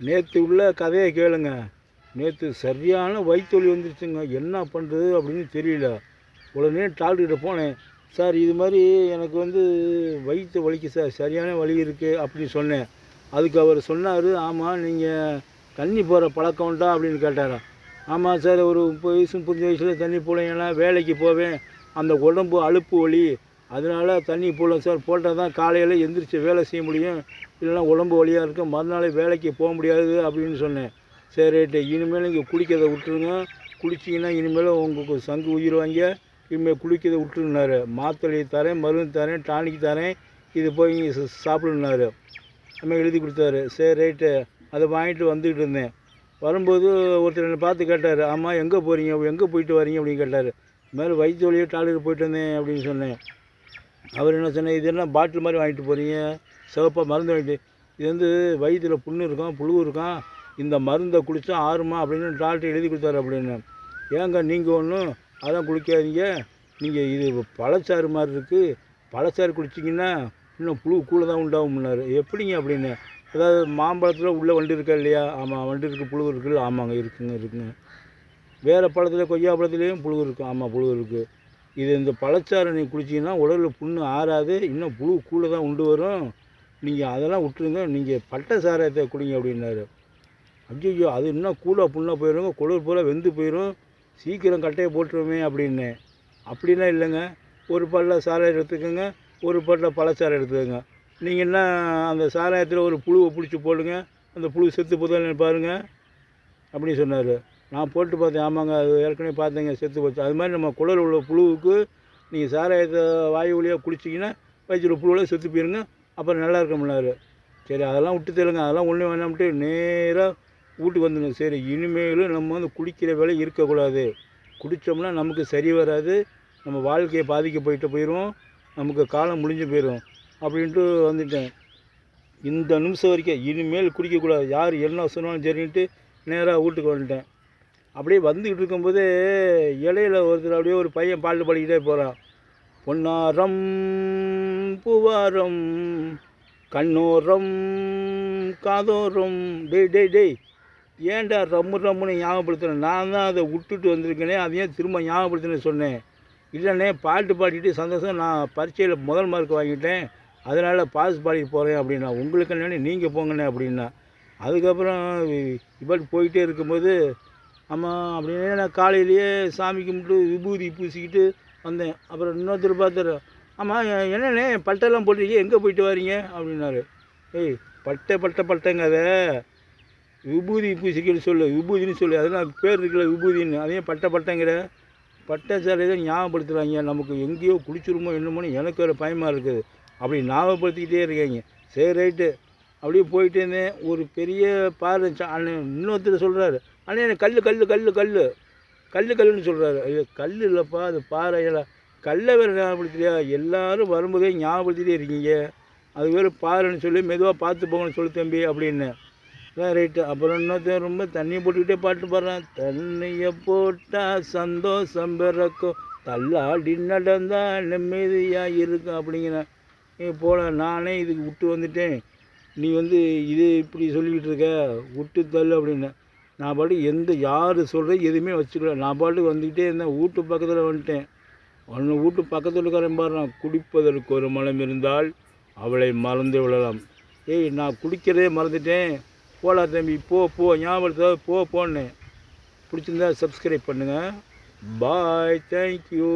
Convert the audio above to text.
நேற்று உள்ள கதையை கேளுங்க. நேற்று சரியான வயிற்றுவலி வந்துருச்சுங்க. என்ன பண்ணுறது அப்படின்னு தெரியல. உடனே டாக்டர்கிட்ட போனேன். சார் இது மாதிரி எனக்கு வந்து வயிற்று வலிக்கு சார். சரியான வலி இருக்குது அப்படின்னு சொன்னேன். அதுக்கு அவர் சொன்னார் ஆமாம் நீங்கள் தண்ணி போகிற பழக்கம் உண்டா? அப்படின்னு கேட்டாரா. ஆமாம் சார் ஒரு முப்பது வயசு முப்பத்தஞ்சு வயசில் தண்ணி போலேங்கன்னா வேலைக்கு போவேன். அந்த உடம்பு அலுப்பு வலி அதனால தண்ணி போடல சார். போட்டால் தான் காலையில் எந்திரிச்சு வேலை செய்ய முடியும். இல்லைன்னா உடம்பு வலியாக இருக்கும். மறுநாள் வேலைக்கு போக முடியாது அப்படின்னு சொன்னேன். சரி ரைட்டு. இனிமேல் இங்கே குளிக்கிறதை விட்டுருங்க. குளிச்சிங்கன்னா இனிமேல் உங்களுக்கு சங்கு உயிர் வாங்க. இனிமேல் குளிக்கிறத விட்டுருனாரு மாத்திரையை தரேன் மருந்து தரேன் டானிக் தரேன். இது போய் சாப்பிடுனாரு நம்ம எழுதி கொடுத்தாரு. சரி ரைட்டு. அதை வாங்கிட்டு வந்துக்கிட்டு இருந்தேன். வரும்போது ஒருத்தர் என்னை பார்த்து கேட்டார். ஆமாம் எங்கே போகிறீங்க எங்கே போயிட்டு வரீங்க? அப்படின்னு கேட்டார். இது மாதிரி வயிற்று வழியாக டாக்டர் போயிட்டு வந்தேன் அப்படின்னு சொன்னேன். அவர் என்ன சொன்னார் இது என்ன பாட்டில் மாதிரி வாங்கிட்டு போகிறீங்க சிவப்பாக மருந்து வாங்கிட்டு இது வந்து வயிற்றில் புண்ணு இருக்கும் புழு இருக்கும். இந்த மருந்தை குடித்தா ஆறுமா அப்படின்னு டாக்டர் எழுதி கொடுத்தாரு அப்படின்னு. ஏங்க நீங்கள் ஒன்றும் அதான் குடிக்காதீங்க நீங்கள் இது பழச்சாறு மாதிரி இருக்குது பழச்சாறு குடிச்சிங்கன்னா இன்னும் புழு கூட தான் உண்டாகும்னாரு எப்படிங்க அப்படின்னு? அதாவது மாம்பழத்தில் உள்ளே வண்டு இருக்கா இல்லையா? ஆமாம் வண்டு இருக்குது புழு இருக்குல்ல ஆமாங்க இருக்குங்க இருக்குங்க. வேறு பழத்தில் கொய்யா பழத்துலேயும் புழு இருக்கும் ஆமாம் புழு இருக்குது இது இந்த பழச்சாறு நீங்கள் குடிச்சிங்கன்னா உடலில் புண்ணு ஆறாது இன்னும் புழு கூட தான் உண்டு வரும். நீங்கள் அதெல்லாம் விட்டுருங்க நீங்கள் பட்டை சாராயத்தை குடிங்க அப்படின்னாரு. ஐயோ அது இன்னும் கூட புண்ணாக போயிடுங்க குளிர் பூரா வெந்து போயிடும் சீக்கிரம் கட்டையை போட்டுருமே அப்படின்னேன் அப்படிலாம் இல்லைங்க ஒரு பாட்டில் சாராயம் எடுத்துக்கோங்க ஒரு பாட்டில் பழச்சாரம் எடுத்துக்கோங்க. நீங்கள் என்ன அந்த சாராயத்தில் ஒரு புழுவை பிடிச்சி போடுங்க அந்த புழு செத்து போதான்னு பாருங்கள் அப்படின்னு சொன்னார். நான் போட்டு பார்த்தேன் ஆமாங்க அது ஏற்கனவே பார்த்தேங்க செத்து போச்சு. அது மாதிரி நம்ம குடல் உள்ள புழுவுக்கு நீங்கள் சாராயத்தை வாயு வழியாக குளிச்சிங்கன்னா வயிற்றுல புழுவில் செத்து போயிருங்க. அப்புறம் நல்லா இருக்கும்னாரு சரி அதெல்லாம் விட்டு தெரியலங்க அதெல்லாம் ஒன்றும் வேணாம்ட்டு நேராக வீட்டுக்கு வந்துடுங்க சரி இனிமேலும் நம்ம வந்து குடிக்கிற வேலை இருக்கக்கூடாது. குடித்தோம்னா நமக்கு சரி வராது. நம்ம வாழ்க்கையை பாதிக்க போயிட்டு போயிடும் நமக்கு காலம் முடிஞ்சு போயிடும் அப்படின்ட்டு வந்துட்டேன். இந்த நிமிஷம் வரைக்கும் இனிமேல் குடிக்கக்கூடாது. யார் என்ன சொன்னாலும் சரின்ட்டு நேராக வீட்டுக்கு வந்துட்டேன். அப்படியே வந்துக்கிட்டு இருக்கும்போது இலையில ஒருத்தர் அப்படியே ஒரு பையன் பாட்டு பாடிக்கிட்டே போகிறான் பொன்னாரம் பூவாரம் கண்ணோரம் காதோரம். டேய் டேய் டேய் ஏன்டா ரம்மு ரம்முன்னு ஞாபகப்படுத்தினேன் நான் தான் அதை விட்டுட்டு வந்திருக்கேனே அதையும் ஏன் திரும்ப ஞாபகப்படுத்தினேன் சொன்னேன். இல்லைண்ணே பாட்டு பாடிட்டு சந்தோஷம் நான் பரீட்சையில் முதல் மார்க் வாங்கிட்டேன். அதனால் பாஸ் பாடிட்டு போகிறேன் அப்படின்னா உங்களுக்கு என்னன்னு நீங்கள் போங்கண்ணே அப்படின்னா. அதுக்கப்புறம் இப்படி போயிட்டே இருக்கும்போது ஆமாம் அப்படின்னு நான் காலையிலேயே சாமி கும்பிட்டு விபூதி பூசிக்கிட்டு வந்தேன். அப்புறம் இன்னொருத்தர் பார்த்தாரு ஆமாம் என்னண்ணே பட்டெல்லாம் போட்டிருக்கீங்க எங்கே போயிட்டு வரீங்க? அப்படின்னாரு. ஏய் பட்டை பட்டை பட்டைங்க அதை விபூதி பூசிக்கிட்டு சொல்லு விபூதின்னு சொல்லு. அதெல்லாம் பேர் இருக்குல்ல விபூதின்னு. அதையும் பட்டை பட்டைங்கிற. பட்டை சாலை தான் ஞாபகப்படுத்துகிறாங்க நமக்கு எங்கேயோ குடிச்சிருமோ என்னமோன்னு எனக்கு ஒரு பயமாக இருக்குது. அப்படி ஞாபகப்படுத்திக்கிட்டே இருக்காங்க. சரி ரைட்டு. அப்படியே போயிட்டே இருந்தேன் ஒரு பெரிய பாறை அண்ணன் இன்னொருத்தர் சொல்கிறாரு ஆனால் எனக்கு கல் கல் கல் கல் கல் கல்லுன்னு சொல்கிறாரு ஐயோ கல் இல்லைப்பா அது பாறை இல்லை கல்லை வேறு ஞாபகப்படுத்தியா எல்லாரும் வரும்போதே ஞாபகப்படுத்திட்டே இருக்கீங்க. அது வேறு பாறைன்னு சொல்லி மெதுவாக பார்த்து போங்கன்னு சொல்லு தம்பி அப்படின்னு. தான் ரைட்டு அப்புறம் இன்னொருத்தன் ரொம்ப தண்ணியை போட்டுக்கிட்டே பாட்டு பாடுறான். தண்ணியை போட்டால் சந்தோஷம் பிறக்கும். தள்ளாடி நடந்தால் நிம்மதியாக இருக்கும் அப்படிங்கிறேன். நீ போல நானே இதுக்கு விட்டு வந்துட்டேன். நீ வந்து இது இப்படி சொல்லிக்கிட்டு இருக்க விட்டு தள்ளு அப்படின்னு. நான் பாட்டு எந்த யார் சொல்கிறது எதுவுமே வச்சுக்கல. நான் பாட்டுக்கு வந்துக்கிட்டே இருந்தேன். வீட்டு பக்கத்தில் வந்துட்டேன். ஒன்று வீட்டு பக்கத்தில் இருக்கிறேன் பாருநான் குடிப்பதற்கு ஒரு மனம் இருந்தால் அவளை மறந்து விடலாம். ஏய் நான் குடிக்கிறதே மறந்துட்டேன். போலா தம்பி போ போ. ஞாபகத்தை போ போன்னேன். பிடிச்சிருந்தா சப்ஸ்கிரைப் பண்ணுங்கள் பாய் தேங்க்யூ